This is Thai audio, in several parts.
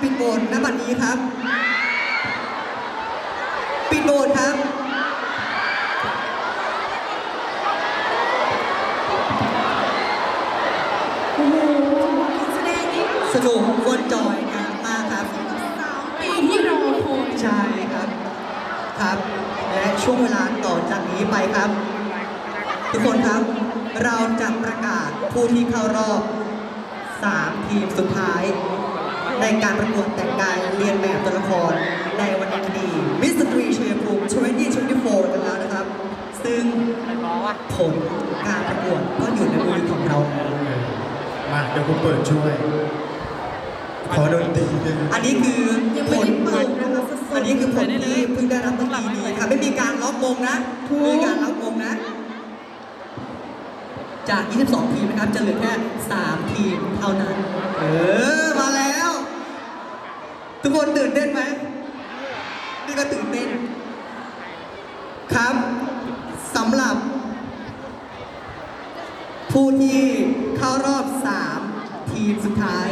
ปิดโหวตณบัดนี้ครับ ปิดโหวตครับ โอ้โหการแสดงนี้สนุกมวนจอยนะมากครับ สามปีที่รอคอยใช่ครับ ครับ และช่วงเวลาต่อจากนี้ไปครับ ทุกคนครับ เราจะประกาศผู้ที่เข้ารอบ 3 ทีมสุดท้าย ในการประกวดแต่งกายเรียนแบบตัวละครในวันนี้มิสตรีเชียร์ภูมิ2024กันแล้วนะครับ ซึ่งผลการประกวดก็อยู่ในมือของเราแล้วมาเดี๋ยวผมเปิดช่วย ขอดนตรีด้วยนะอันนี้คือผลอันนี้คือผลที่เพิ่งได้รับเมื่อกี้นี้ครับไม่มีการล็อกวงนะไม่มีการล็อกวงนะจาก 22 ทีมนะครับ จะเหลือแค่ 3 ทีมเท่านั้น เออ มาแล้ว ทุกคนตื่นเต้นไหมนี่ก็ตื่นเต้น ครับสำหรับ ผู้ที่เข้ารอบ 3 ทีมสุดท้าย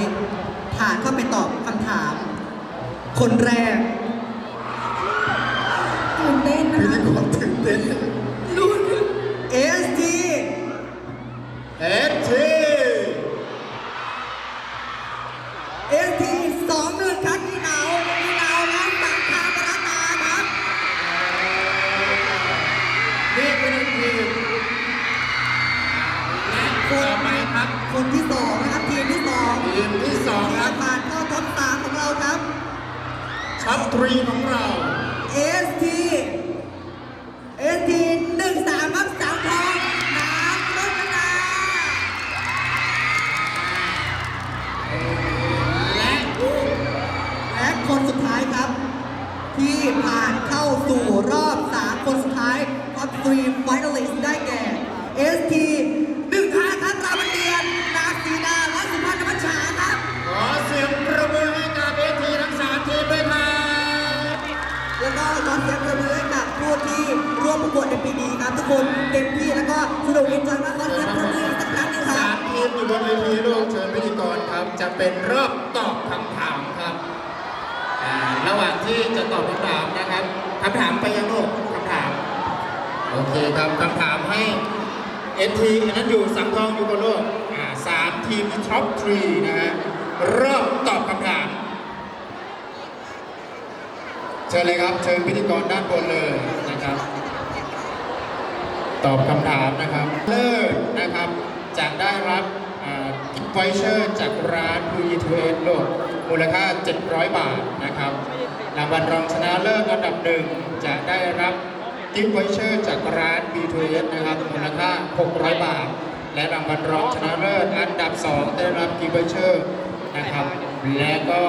ผ่านเข้าไปตอบคำถาม คนแรกตื่นเต้นนะพิธีคะกรตื่นเต้น ครับคนที่สองนะครับทีมที่สองทีมที่สองที่ครัจะบผ่านเข้าท็อปสามของเราครับช็อปทรีของเรา ST ST หนึ่งสามครับสามทองน้ำรจนาและและคนสุดท้ายครับ ที่ผ่านเข้าสู่รอบ3คนสุดท้ายท็อป3 finalist ได้ นเวทีลูกเชิญพิธีกรครับจะเป็นรอบตอบคำถามครับอ่าระหว่างที่จะตอบคำถามนะครับคำถามไปยังลูกคำถาม โอเคครับคำถามให้เอ็นทีนั้นอยู่สังทองอยู่บนโลกอ่าสามทีมท็อปทรีนะฮะรอบตอบคำถาม เชิญเลยครับ เชิญพิธีกรด้านบนเลยนะครับ ตอบคำถามนะครับ เลิศนะครับจะได้รับ กิฟต์ไวเชอร์จากร้าน v 2 s โลกมูลค่า 700 บาทนะครับ รางวัลรองชนะเลิศอันดับหนึ่งจะได้รับกิฟต์ไวเชอร์จากร้าน v 2 s นะครับ มูลค่า 600 บาท และรางวัลรองชนะเลิศอันดับ 2 ได้รับกิฟต์ไวเชอร์นะครับ และก็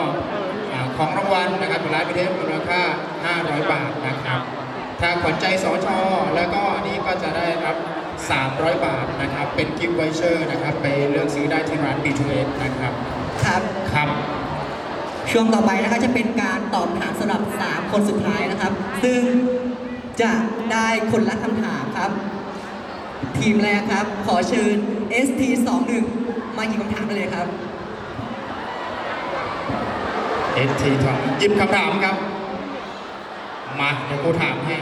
ของรางวัลนะครับร้านพิเทศมูลค่า 500 บาทนะครับ ทางขวัญใจสชแล้วก็อันนี้ก็จะได้รับ 300 บาทนะครับ เป็นกิฟต์ไวเชอร์นะครับ ไปเลือกซื้อได้ที่ร้าน B2S นะครับ ครับ ครับ ช่วงต่อไปนะคะจะเป็นการตอบคำถามสำหรับ 3 คนสุดท้ายนะครับ ซึ่งจะได้คนละคำถามครับ ทีมแรกครับ ขอเชิญ ST 2 1 มาหยิบคำถามได้เลยครับ ST ทองหยิบคำถามครับ มาเดี๋ยวกูถามให้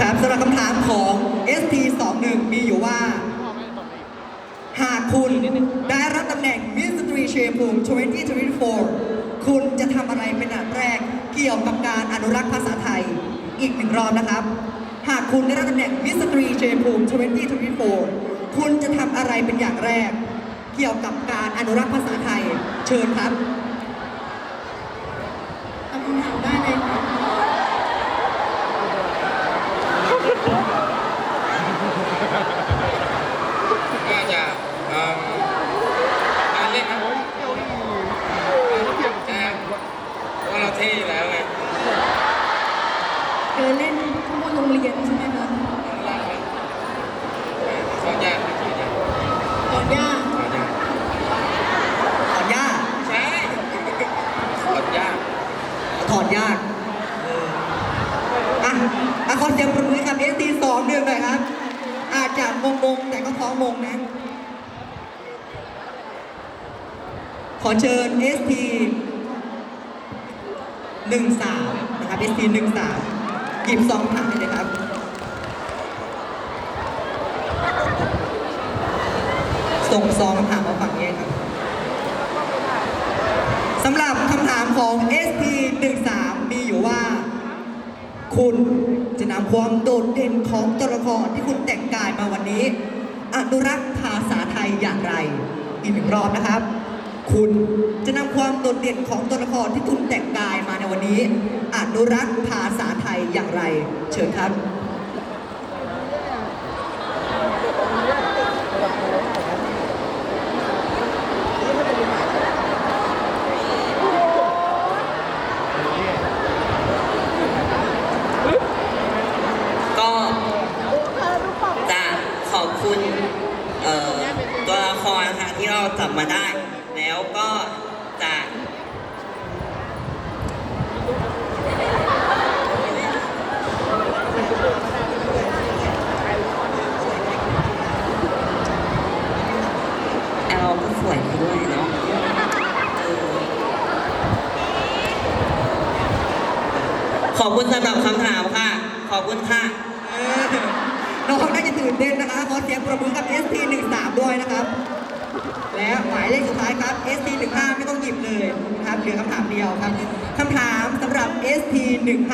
ครับสำหรับคำถามของ ST 2 1 มีอยู่ว่า หากคุณได้รับตำแหน่ง Miss Three s h a p u m 2024 คุณจะทำอะไรเป็นอันดับแรกเกี่ยวกับการอนุรักษ์ภาษาไทยอีกหนึ่งรอบนะครับ หากคุณได้รับตำแหน่ง Miss Three s h a p u m 2024 คุณจะทำอะไรเป็นอย่างแรก เกี่ยวกับการอนุรักษ์ภาษาไทย เชิญครับ ตอบคำถามได้เลยค่ะ ก็จะเอ่อการเล่นนะแจ้งว่าเราเท่อยู่แล้วไง เดินเล่นข้างบนโรงเรียนใช่ไหมคะ สอนยากสอนยาก ตอนย่า สอนยาก ขออนุญาต ใช่ องๆมงนะ ขอเชิญ ST 13นะครับ ST 13หยิบซองผ่านได้เลยครับส่งซองคำถามมาฝั่งนี้ครับสำหรับคำถามของ ST 13มีอยู่ว่า คุณจะนำความโดดเด่นของตัวละครที่คุณแต่งกายมาวันนี้ อนุรักษ์ภาษาไทยอย่างไร อีกหนึ่งรอบนะครับ คุณจะนำความโดดเด่นของตัวละครที่คุณแต่งกายมาในวันนี้ อนุรักษ์ภาษาไทยอย่างไร เชิญครับ ก็จะขอบคุณเอ่อ ตัวละคะที่เราจับมาได้ แล้วก็จะเราก็สวยไปด้วยเนาะขอบคุณสำหรับคำถามค่ะ ขอบคุณค่ะเออน้องน่าจะตื่นเต้นนะคะขอเสียงประมือกับ ST15 ไม่ต้องหยิบเลยครับเหลือคำถามเดียวครับคำถามสำหรับ ST15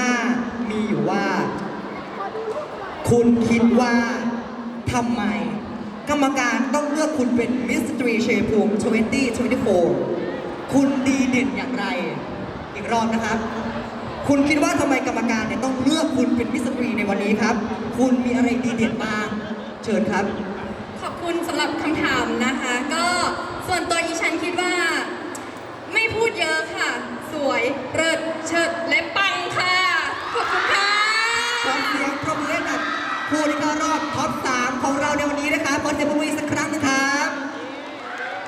มีอยู่ว่า คุณคิดว่าทำไม กรรมการต้องเลือกคุณเป็นมิสตรีเชฟพูมิ2024 คุณดีเด่นอย่างไร อีกรอบนะครับ คุณคิดว่าทำไมกรรมการเนี่ยต้องเลือกคุณเป็นมิสตรีในวันนี้ครับ คุณมีอะไรดีเด่นบ้าง เชิญครับ ขอบคุณสำหรับคำถามนะคะ ก็ ส่วนตัวอีฉันคิดว่า ไม่พูดเยอะค่ะ สวยเริดเชิดและปังค่ะ ขอบคุณค่ะ ขอเสียงปรบมือให้กับผู้ที่เข้ารอบท็อป3ของเราในวันนี้นะครับขอเสียงปรบมืออีกสักครั้งหนะครับ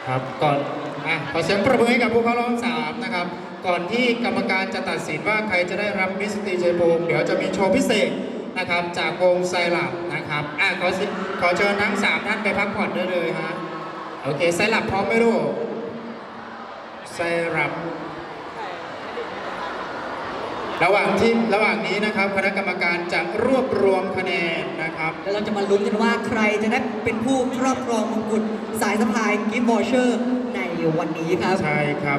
ครับก่อนอะขอเสียงประมือให้กับผู้เข้ารอบสามนะครับ ก่อนที่กรรมการจะตัดสินว่าใครจะได้รับมิสตีเจโปมเดี๋ยวจะมีโชว์พิเศษนะครับ จากวงไซรัปนะครับอะขอสิขอเชิญทั้งสามท่านไปพักผ่อนได้เลยฮะ โอเคไซรัปพร้อมไหมลูกไซรัประหว่างที่ระหว่างนี้นะครับ คณะกรรมการจะรวบรวมคะแนนนะครับ แล้วเราจะมาลุ้นกันว่าใครจะได้เป็นผู้ครอบครองมงกุฎสายสะพายกิฟต์บอเชอร์ในวันนี้ครับ ใช่ครับ